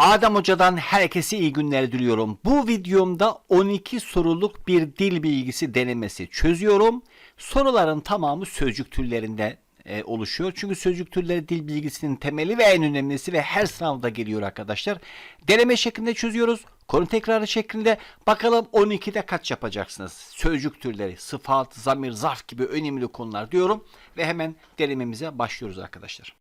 Adem Hoca'dan herkese iyi günler diliyorum. Bu videomda 12 soruluk bir dil bilgisi denemesi çözüyorum. Soruların tamamı sözcük türlerinden e, oluşuyor. Çünkü sözcük türleri dil bilgisinin temeli ve en önemlisi ve her sınavda geliyor arkadaşlar. Deneme şeklinde çözüyoruz. Konu tekrarı şeklinde bakalım 12'de kaç yapacaksınız? Sözcük türleri, sıfat, zamir, zarf gibi önemli konular diyorum ve hemen denememize başlıyoruz arkadaşlar.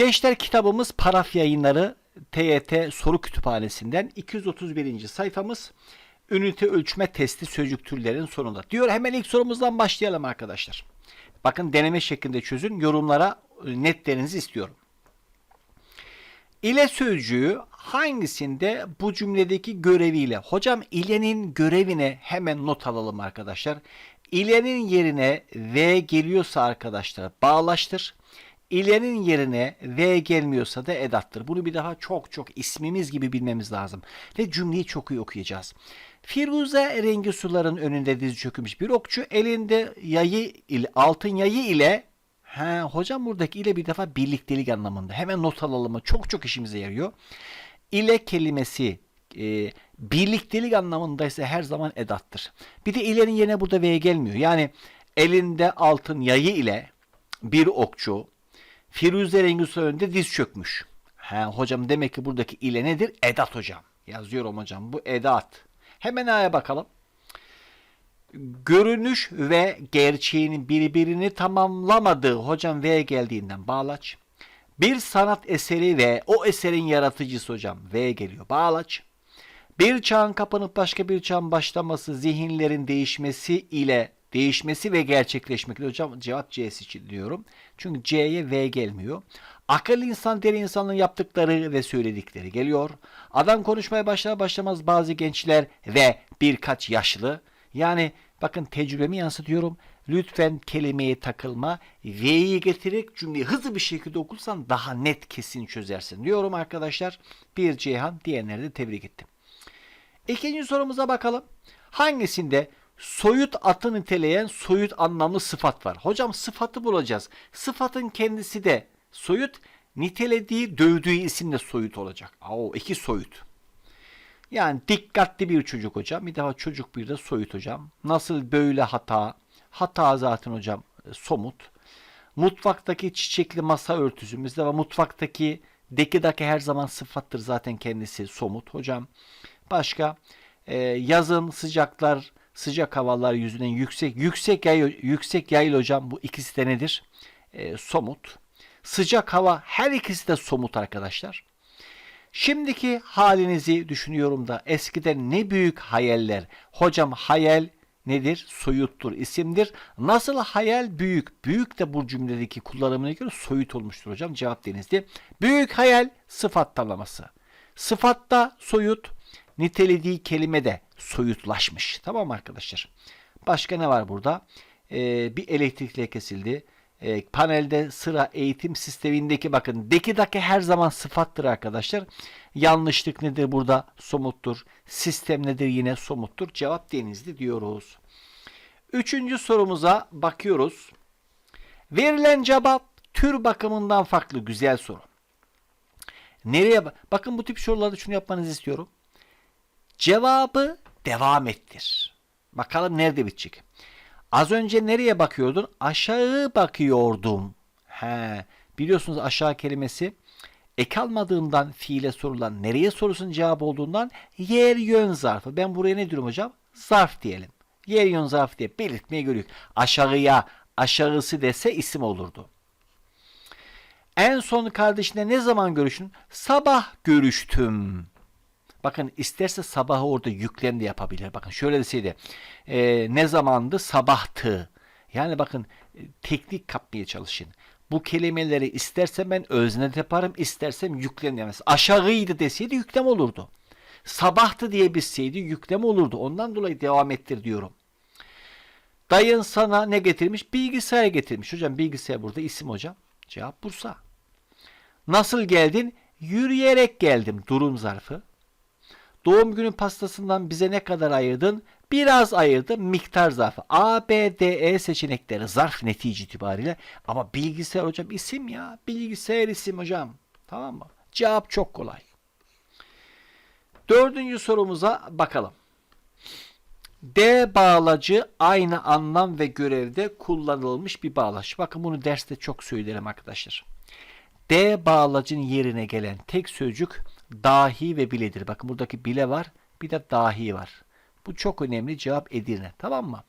Gençler kitabımız Paraf Yayınları TYT Soru Kütüphanesi'nden 231. sayfamız ünite ölçme testi sözcük türlerin sonunda. Diyor hemen ilk sorumuzdan başlayalım arkadaşlar. Bakın deneme şeklinde çözün. Yorumlara netlerinizi istiyorum. İle sözcüğü hangisinde bu cümledeki göreviyle? Hocam ilenin görevine hemen not alalım arkadaşlar. İlenin yerine V geliyorsa arkadaşlar bağlaştır. İlenin yerine V gelmiyorsa da edattır. Bunu bir daha çok çok ismimiz gibi bilmemiz lazım. Ve cümleyi çok iyi okuyacağız. Firuze rengi suların önünde diz çökmüş bir okçu elinde yayı ile altın yayı ile He, hocam buradaki ile bir defa birliktelik anlamında. Hemen not alalım. Çok çok işimize yarıyor. İle kelimesi e, birliktelik anlamında ise her zaman edattır. Bir de ilerin yerine burada V gelmiyor. Yani elinde altın yayı ile bir okçu Firuze rengi su önünde diz çökmüş. He, hocam demek ki buradaki ile nedir? Edat hocam. Yazıyorum hocam. Bu edat. Hemen aya bakalım görünüş ve gerçeğin birbirini tamamlamadığı hocam V geldiğinden bağlaç. Bir sanat eseri ve o eserin yaratıcısı hocam V geliyor bağlaç. Bir çağın kapanıp başka bir çağın başlaması zihinlerin değişmesi ile değişmesi ve gerçekleşmek hocam cevap C için diyorum. Çünkü C'ye V gelmiyor. Akıllı insan deri insanın yaptıkları ve söyledikleri geliyor. Adam konuşmaya başlar başlamaz bazı gençler ve birkaç yaşlı yani bakın tecrübemi yansıtıyorum. Lütfen kelimeye takılma. V'yi getirerek cümleyi hızlı bir şekilde okursan daha net kesin çözersin diyorum arkadaşlar. Bir Ceyhan diğerleri de tebrik ettim. İkinci sorumuza bakalım. Hangisinde soyut atı niteleyen soyut anlamlı sıfat var? Hocam sıfatı bulacağız. Sıfatın kendisi de soyut, nitelediği, dövdüğü isim de soyut olacak. Oo, iki soyut. Yani dikkatli bir çocuk hocam. Bir daha çocuk bir de soyut hocam. Nasıl böyle hata? Hata zaten hocam e, somut. Mutfaktaki çiçekli masa örtüsümüzde ve mutfaktaki dekidaki her zaman sıfattır zaten kendisi somut hocam. Başka e, yazın sıcaklar sıcak havalar yüzünden yüksek yüksek yay yüksek yayıl hocam bu ikisi de nedir? E, somut. Sıcak hava her ikisi de somut arkadaşlar. Şimdiki halinizi düşünüyorum da eskiden ne büyük hayaller. Hocam hayal nedir? Soyuttur, isimdir. Nasıl hayal büyük? Büyük de bu cümledeki kullanımına göre soyut olmuştur hocam. Cevap denizdi. Büyük hayal sıfat tamlaması. Sıfatta soyut, nitelediği kelime de soyutlaşmış. Tamam mı arkadaşlar? Başka ne var burada? Ee, bir elektrikle kesildi. E, panelde sıra eğitim sistemindeki bakın dekidaki her zaman sıfattır arkadaşlar. Yanlışlık nedir burada? Somuttur. Sistem nedir? Yine somuttur. Cevap denizli diyoruz. Üçüncü sorumuza bakıyoruz. Verilen cevap tür bakımından farklı. Güzel soru. Nereye? Bakın bu tip sorularda şunu yapmanızı istiyorum. Cevabı devam ettir. Bakalım nerede bitecek? Az önce nereye bakıyordun? Aşağı bakıyordum. He, biliyorsunuz aşağı kelimesi ek almadığından fiile sorulan nereye sorusun cevabı olduğundan yer yön zarfı. Ben buraya ne diyorum hocam? Zarf diyelim. Yer yön zarfı diye belirtmeye görüyoruz. Aşağıya aşağısı dese isim olurdu. En son kardeşine ne zaman görüştün? Sabah görüştüm. Bakın isterse sabahı orada yüklem de yapabilir. Bakın şöyle deseydi. E, ne zamandı? Sabahtı. Yani bakın e, teknik kapmaya çalışın. Bu kelimeleri istersem ben özne yaparım, istersem yüklem demez. Aşağıydı deseydi yüklem olurdu. Sabahtı diye bilseydi yüklem olurdu. Ondan dolayı devam ettir diyorum. Dayın sana ne getirmiş? Bilgisayar getirmiş. Hocam bilgisayar burada isim hocam. Cevap Bursa. Nasıl geldin? Yürüyerek geldim. Durum zarfı. Doğum günü pastasından bize ne kadar ayırdın? Biraz ayırdım miktar zarfı. A, B, D, E seçenekleri zarf netice itibariyle. Ama bilgisayar hocam isim ya. Bilgisayar isim hocam. Tamam mı? Cevap çok kolay. Dördüncü sorumuza bakalım. D bağlacı aynı anlam ve görevde kullanılmış bir bağlaç. Bakın bunu derste çok söylerim arkadaşlar. D bağlacın yerine gelen tek sözcük dahi ve biledir. Bakın buradaki bile var, bir de dahi var. Bu çok önemli cevap Edirne. Tamam mı?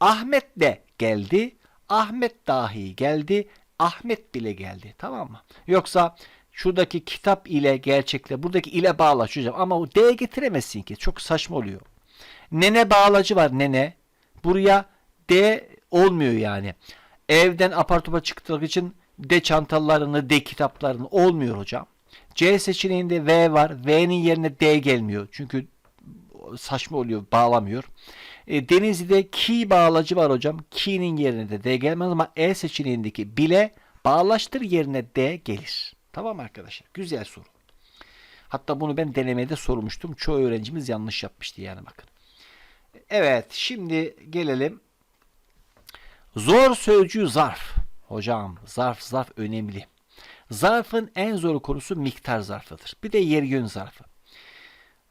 Ahmet de geldi. Ahmet dahi geldi. Ahmet bile geldi. Tamam mı? Yoksa şuradaki kitap ile gerçekle buradaki ile bağlaç hocam ama o D getiremezsin ki. Çok saçma oluyor. Nene bağlacı var nene. Buraya D olmuyor yani. Evden apar topar çıktık için D çantalarını, D kitaplarını olmuyor hocam. C seçeneğinde V var. V'nin yerine D gelmiyor. Çünkü saçma oluyor, bağlamıyor. E, Denizli'de ki bağlacı var hocam. Ki'nin yerine de D gelmez ama E seçeneğindeki bile bağlaştır yerine D gelir. Tamam arkadaşlar? Güzel soru. Hatta bunu ben denemede sormuştum. Çoğu öğrencimiz yanlış yapmıştı yani bakın. Evet şimdi gelelim. Zor sözcüğü zarf. Hocam zarf zarf önemli. Zarfın en zor konusu miktar zarfıdır. Bir de yer yön zarfı.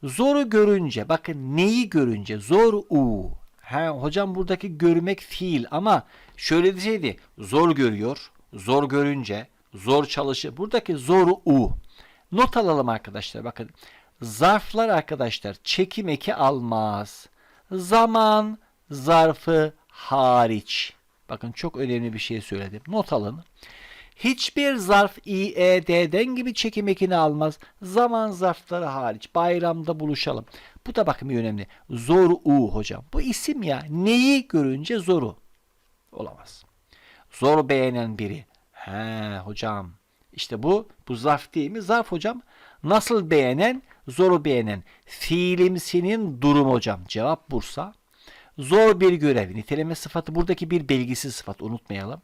Zoru görünce bakın neyi görünce zor u. He, hocam buradaki görmek fiil ama şöyle deseydi zor görüyor, zor görünce, zor çalışır. Buradaki zor u. Not alalım arkadaşlar bakın. Zarflar arkadaşlar çekim eki almaz. Zaman zarfı hariç. Bakın çok önemli bir şey söyledim. Not alın. Hiçbir zarf İED'den gibi çekim ekini almaz. Zaman zarfları hariç. Bayramda buluşalım. Bu da bakın önemli. Zoru U hocam. Bu isim ya. Neyi görünce zoru? Olamaz. Zor beğenen biri. He hocam. İşte bu. Bu zarf değil mi? Zarf hocam. Nasıl beğenen? Zoru beğenen. Fiilimsinin durum hocam. Cevap Bursa. Zor bir görev. Niteleme sıfatı buradaki bir belgisiz sıfat. Unutmayalım.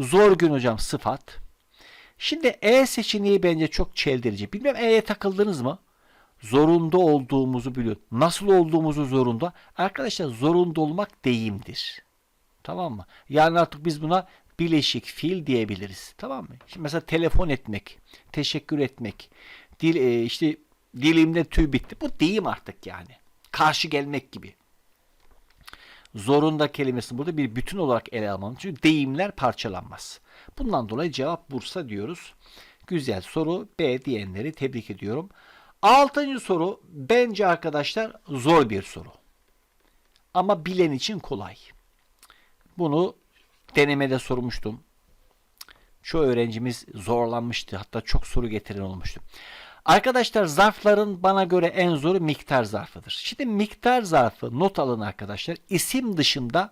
Zor gün hocam sıfat. Şimdi E seçeneği bence çok çeldirici. Bilmem E'ye takıldınız mı? Zorunda olduğumuzu biliyor. Nasıl olduğumuzu zorunda. Arkadaşlar zorunda olmak deyimdir. Tamam mı? Yani artık biz buna bileşik fiil diyebiliriz. Tamam mı? Şimdi mesela telefon etmek, teşekkür etmek, dil e, işte dilimde tüy bitti. Bu deyim artık yani. Karşı gelmek gibi zorunda kelimesini burada bir bütün olarak ele almamız. Çünkü deyimler parçalanmaz. Bundan dolayı cevap Bursa diyoruz. Güzel soru. B diyenleri tebrik ediyorum. Altıncı soru bence arkadaşlar zor bir soru. Ama bilen için kolay. Bunu denemede sormuştum. Çoğu öğrencimiz zorlanmıştı. Hatta çok soru getiren olmuştu. Arkadaşlar zarfların bana göre en zoru miktar zarfıdır. Şimdi miktar zarfı not alın arkadaşlar. İsim dışında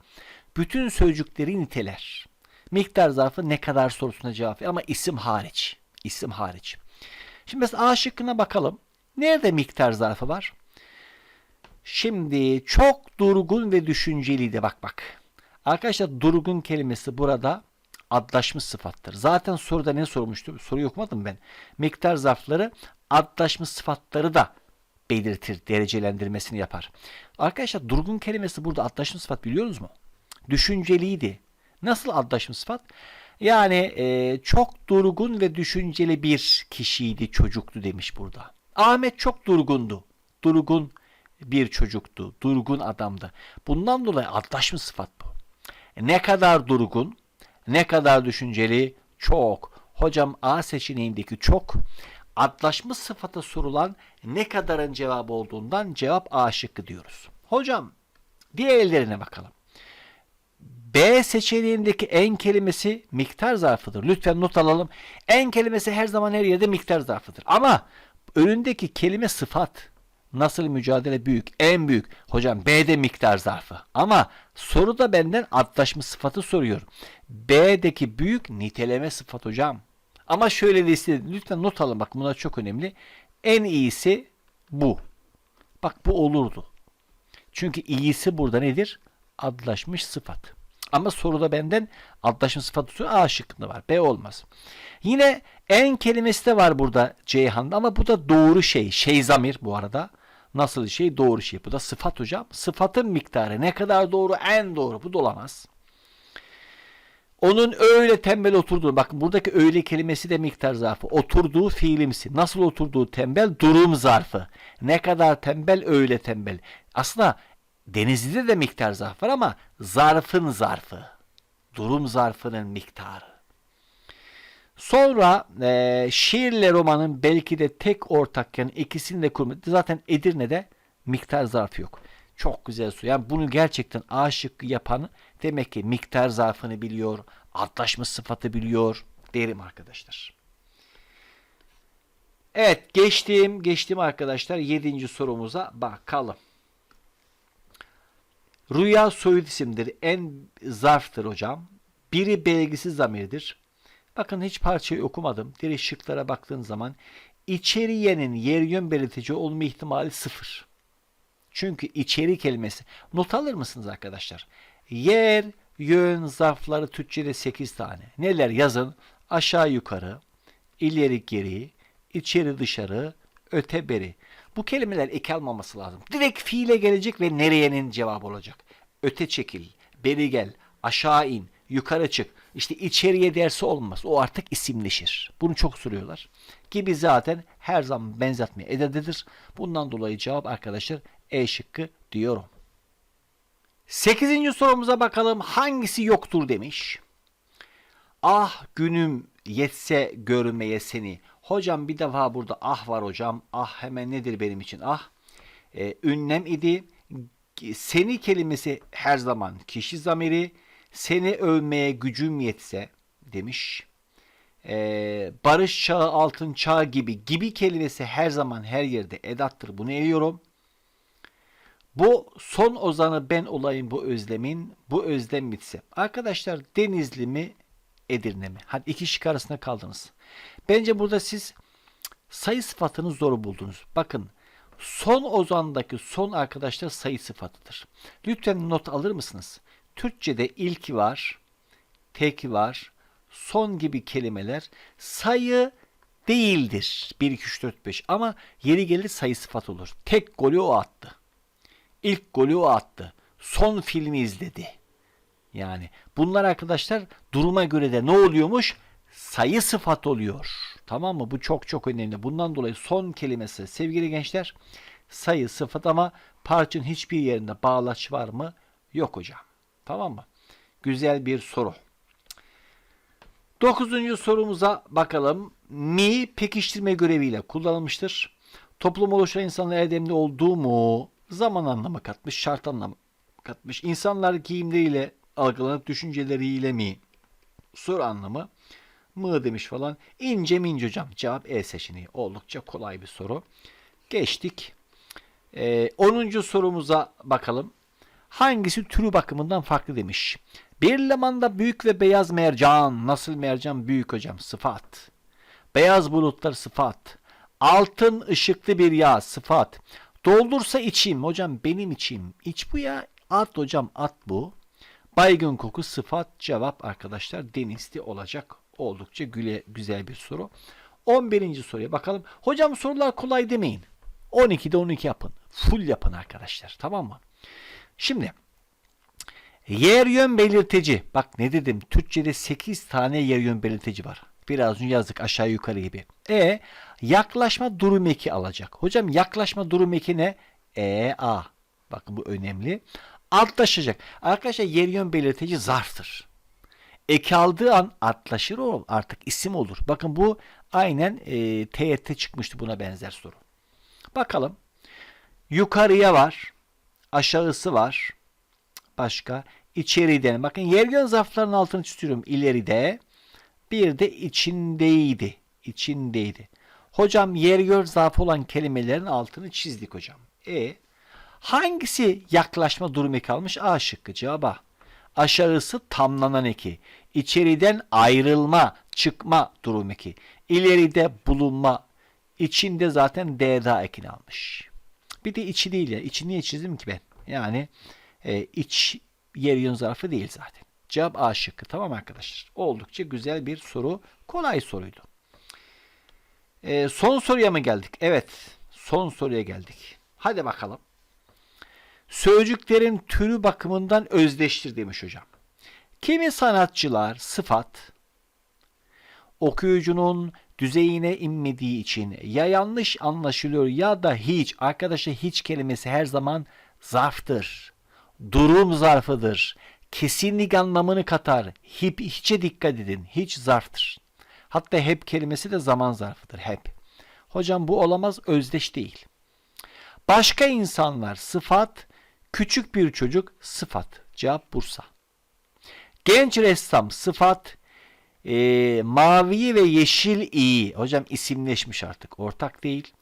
bütün sözcükleri niteler. Miktar zarfı ne kadar sorusuna cevap ver ama isim hariç. İsim hariç. Şimdi mesela A şıkkına bakalım. Nerede miktar zarfı var? Şimdi çok durgun ve düşünceliydi bak bak. Arkadaşlar durgun kelimesi burada adlaşmış sıfattır. Zaten soruda ne sormuştu? Soruyu okumadım ben. Miktar zarfları adlaşmış sıfatları da belirtir, derecelendirmesini yapar. Arkadaşlar durgun kelimesi burada adlaşmış sıfat biliyorsunuz mu? Düşünceliydi. Nasıl adlaşmış sıfat? Yani e, çok durgun ve düşünceli bir kişiydi, çocuktu demiş burada. Ahmet çok durgundu. Durgun bir çocuktu, durgun adamdı. Bundan dolayı adlaşmış sıfat bu. E, ne kadar durgun, ne kadar düşünceli, çok. Hocam A seçeneğindeki çok adlaşmış sıfata sorulan ne kadarın cevabı olduğundan cevap A şıkkı diyoruz. Hocam diğerlerine bakalım. B seçeneğindeki en kelimesi miktar zarfıdır. Lütfen not alalım. En kelimesi her zaman her yerde miktar zarfıdır. Ama önündeki kelime sıfat. Nasıl mücadele büyük? En büyük. Hocam B'de miktar zarfı. Ama soruda benden adlaşmış sıfatı soruyor. B'deki büyük niteleme sıfat hocam. Ama şöyle istedim. Lütfen not alın bak bunlar çok önemli. En iyisi bu. Bak bu olurdu. Çünkü iyisi burada nedir? Adlaşmış sıfat. Ama soruda benden adlaşmış sıfatı soruyor. A şıkkında var. B olmaz. Yine en kelimesi de var burada Ceyhan'da ama bu da doğru şey. Şey zamir bu arada. Nasıl şey? Doğru şey. Bu da sıfat hocam. Sıfatın miktarı ne kadar doğru? En doğru. Bu da olamaz. Onun öyle tembel oturduğu, bakın buradaki öyle kelimesi de miktar zarfı. Oturduğu fiilimsi. Nasıl oturduğu tembel? Durum zarfı. Ne kadar tembel? Öyle tembel. Aslında Denizli'de de miktar zarf var ama zarfın zarfı. Durum zarfının miktarı. Sonra e, şiirle romanın belki de tek ortak yani ikisini de kurmadı. Zaten Edirne'de miktar zarfı yok. Çok güzel soru. Yani bunu gerçekten A şıkkı yapanı demek ki miktar zarfını biliyor, adlaşma sıfatı biliyor derim arkadaşlar. Evet geçtim geçtim arkadaşlar yedinci sorumuza bakalım. Rüya soyut isimdir. En zarftır hocam. Biri belgisiz zamirdir. Bakın hiç parçayı okumadım. Direkt şıklara baktığın zaman içeriyenin yer yön belirtici olma ihtimali sıfır. Çünkü içeri kelimesi. Not alır mısınız arkadaşlar? Yer, yön, zarfları Türkçe'de 8 tane. Neler yazın? Aşağı yukarı, ileri geri, içeri dışarı, öte beri. Bu kelimeler ek almaması lazım. Direkt fiile gelecek ve nereyenin cevabı olacak. Öte çekil, beri gel, aşağı in, yukarı çık. İşte içeriye dersi olmaz. O artık isimleşir. Bunu çok soruyorlar. Gibi zaten her zaman benzetme edededir. Bundan dolayı cevap arkadaşlar E şıkkı diyorum. Sekizinci sorumuza bakalım. Hangisi yoktur demiş. Ah günüm yetse görmeye seni. Hocam bir defa burada ah var hocam. Ah hemen nedir benim için ah? Ee, ünlem idi. Seni kelimesi her zaman kişi zamiri. Seni övmeye gücüm yetse demiş. Ee, barış çağı, altın çağı gibi gibi kelimesi her zaman her yerde edattır. Bunu eliyorum. Bu son ozanı ben olayım bu özlemin, bu özlem bitse. Arkadaşlar Denizli mi, Edirne mi? Hadi iki şık arasında kaldınız. Bence burada siz sayı sıfatını zor buldunuz. Bakın son ozandaki son arkadaşlar sayı sıfatıdır. Lütfen not alır mısınız? Türkçe'de ilki var, tek var, son gibi kelimeler sayı değildir. 1, 2, 3, 4, 5 ama yeri gelir sayı sıfat olur. Tek golü o attı. İlk golü o attı. Son filmi izledi. Yani bunlar arkadaşlar duruma göre de ne oluyormuş? Sayı sıfat oluyor. Tamam mı? Bu çok çok önemli. Bundan dolayı son kelimesi sevgili gençler sayı sıfat ama parçanın hiçbir yerinde bağlaç var mı? Yok hocam. Tamam mı? Güzel bir soru. Dokuzuncu sorumuza bakalım. Mi pekiştirme göreviyle kullanılmıştır. Toplum oluşan insanlar erdemli olduğu mu? Zaman anlamı katmış, şart anlamı katmış. İnsanlar giyimleriyle algılanıp düşünceleriyle mi? Soru anlamı mı demiş falan. İnce mince hocam. Cevap E seçeneği. Oldukça kolay bir soru. Geçtik. Ee, 10. sorumuza bakalım. Hangisi türü bakımından farklı demiş. Bir lamanda büyük ve beyaz mercan. Nasıl mercan? Büyük hocam. Sıfat. Beyaz bulutlar sıfat. Altın ışıklı bir yağ sıfat. Doldursa içeyim. Hocam benim içeyim. İç bu ya. At hocam at bu. Baygın koku sıfat cevap arkadaşlar denizli olacak. Oldukça güle, güzel bir soru. 11. soruya bakalım. Hocam sorular kolay demeyin. 12'de 12 yapın. Full yapın arkadaşlar. Tamam mı? Şimdi yer yön belirteci. Bak ne dedim? Türkçe'de 8 tane yer yön belirteci var. Biraz önce yazdık aşağı yukarı gibi. E yaklaşma durum eki alacak. Hocam yaklaşma durum eki ne? E A. Bakın bu önemli. Altlaşacak. Arkadaşlar yer yön belirteci zarftır. Eki aldığı an atlaşır o artık isim olur. Bakın bu aynen e, TYT çıkmıştı buna benzer soru. Bakalım. Yukarıya var. Aşağısı var. Başka. İçeriden. Bakın yer yön zarflarının altını çiziyorum. İleride. Bir de içindeydi. İçindeydi. Hocam yer yön zarfı olan kelimelerin altını çizdik hocam. E hangisi yaklaşma durumu kalmış? A şıkkı cevaba. Aşağısı tamlanan eki. İçeriden ayrılma, çıkma durum eki. İleride bulunma. İçinde zaten D'da ekini almış. Bir de içi değil ya. İçi niye çizdim ki ben? Yani e, iç yer yön zarfı değil zaten. Cevap A şıkkı. Tamam arkadaşlar. Oldukça güzel bir soru. Kolay soruydu. E, son soruya mı geldik? Evet. Son soruya geldik. Hadi bakalım. Sözcüklerin türü bakımından özdeştir demiş hocam. Kimi sanatçılar sıfat okuyucunun düzeyine inmediği için ya yanlış anlaşılıyor ya da hiç. Arkadaşlar hiç kelimesi her zaman zarftır. Durum zarfıdır. Kesinlik anlamını katar. Hip, hiçe dikkat edin. Hiç zarftır. Hatta hep kelimesi de zaman zarfıdır. Hep. Hocam bu olamaz özdeş değil. Başka insanlar sıfat, küçük bir çocuk sıfat. Cevap Bursa. Genç ressam sıfat, e, mavi ve yeşil iyi. Hocam isimleşmiş artık ortak değil.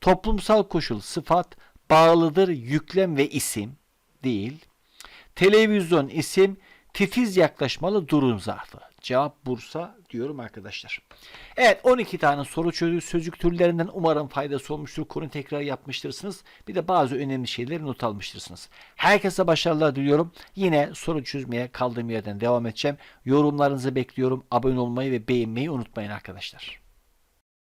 Toplumsal koşul sıfat bağlıdır yüklem ve isim değil. Televizyon isim titiz yaklaşmalı durum zarfı. Cevap Bursa diyorum arkadaşlar. Evet 12 tane soru çözü sözcük türlerinden umarım faydası olmuştur. Konu tekrar yapmıştırsınız. Bir de bazı önemli şeyleri not almıştırsınız. Herkese başarılar diliyorum. Yine soru çözmeye kaldığım yerden devam edeceğim. Yorumlarınızı bekliyorum. Abone olmayı ve beğenmeyi unutmayın arkadaşlar.